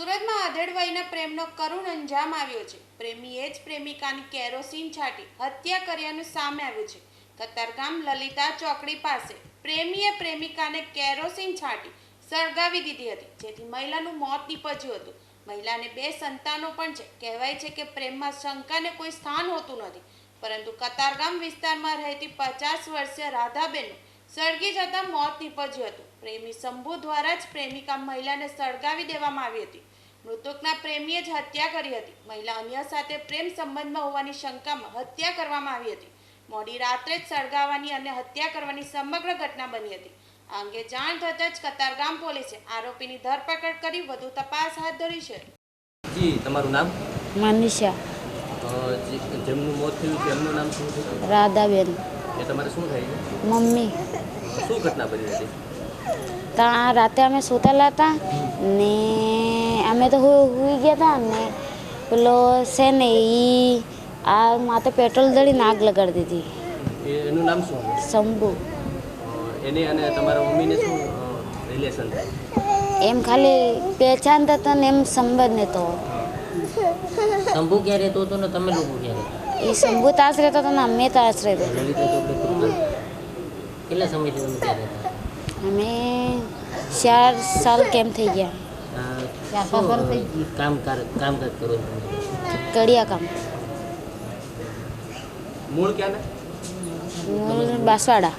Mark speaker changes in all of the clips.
Speaker 1: સુરતમાં આધેડ વયના પ્રેમનો કરુણ અંજામ આવ્યો છે. પ્રેમીએ જ પ્રેમિકાની કેરોસીન છાંટી હત્યા કર્યાનું સામે આવ્યું છે. કતારગામ લલિતા ચોકડી પાસે પ્રેમીએ પ્રેમિકાને કેરોસીન છાંટી સળગાવી દીધી હતી, જેથી મહિલાનું મોત નીપજ્યું હતું. મહિલાને બે સંતાનો પણ છે. કહેવાય છે કે પ્રેમમાં શંકાને કોઈ સ્થાન હોતું નથી. પરંતુ કતારગામ વિસ્તારમાં રહેતી પચાસ વર્ષીય રાધાબેનનું સળગી જતા મોત નીપજ્યું હતું. પ્રેમી શંભુ દ્વારા જ પ્રેમિકા મહિલાને સળગાવી દેવામાં આવી હતી. મૃતકના પ્રેમીએ જ હત્યા કરી હતી. મહિલા અન્ય સાથે પ્રેમ સંબંધમાં હોવાની શંકામાં હત્યા કરવામાં આવી હતી. મોડી રાત્રે જ સળગાવવાની અને હત્યા કરવાની સમગ્ર ઘટના બની હતી. આ અંગે જાણ થતાં જ કતારગામ પોલીસે આરોપીની ધરપકડ કરી વધુ તપાસ હાથ ધરી છે.
Speaker 2: જી તમારું નામ?
Speaker 3: મનીષા.
Speaker 2: જેમનું મોત થયું તેમનું નામ શું છે?
Speaker 3: રાધાબેન.
Speaker 2: એ તમારે શું થાય છે?
Speaker 3: મમ્મી.
Speaker 2: શું ઘટના બની હતી?
Speaker 3: ત્યાં રાતે અમે સૂતેલા હતા ને અમે તો હુઈ ગયા હતા ને પેલો છે ને એ આ માથે પેટ્રોલ દળીને આગ લગાડી દીધી.
Speaker 2: એનું નામ શું
Speaker 3: શંભુ.
Speaker 2: એની અને તમારા મમ્મીને શું રિલેશન
Speaker 3: એમ ખાલી પહેચાનતા હતા ને એમ સંબંધ નહોતો
Speaker 4: શંભુ ક્યારે રહેતો હતો ને તમે લોકો ક્યારે?
Speaker 3: એ શંભુ તાસ રહેતો હતો ને અમે તાસ રહેતો
Speaker 4: કેટલા સમયથી તમે ત્યાં રહેતા
Speaker 3: અમે ચાર સાલ કેમ થઈ ગયા
Speaker 4: આ
Speaker 3: ચાર પાંચ વર્ષ થઈ
Speaker 4: શું કામ કાર- કરો
Speaker 3: કડિયા કામ
Speaker 2: મૂળ ક્યાં
Speaker 3: મૂળ બાસવાડા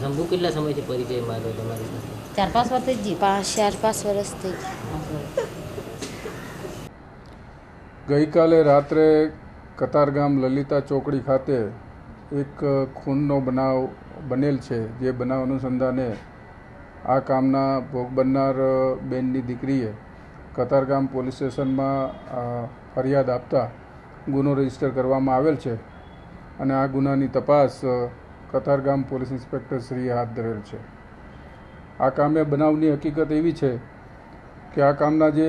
Speaker 4: શંભુ કેટલા સમયથી પરિચયમાં હતો તમારી
Speaker 3: ચાર પાંચ વર્ષ થઈ ગઈ પાંચ ચાર પાંચ વર્ષ થઈ
Speaker 5: ગઈકાલે રાત્રે કતારગામ લલિતા ચોકડી ખાતે એક ખૂનનો બનાવ બનેલ છે, જે બનાવ અનુસંધાને આ કામના ભોગ બનનાર બેનની દીકરીએ કતારગામ પોલીસ સ્ટેશનમાં ફરિયાદ આપતા ગુનો રજિસ્ટર કરવામાં આવેલ છે અને આ ગુનાની તપાસ કતારગામ પોલીસ ઇન્સ્પેક્ટર શ્રીએ હાથ ધરેલ છે. આ કામે બનાવની હકીકત એવી છે કે આ કામના જે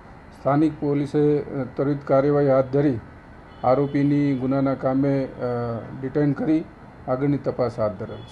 Speaker 5: સ્થાનિક પોલીસે ત્વરિત કાર્યવાહી હાથ ધરી આરોપીની ગુનાના કામે ડિટેન કરી આગળની તપાસ હાથ ધરેલ છે.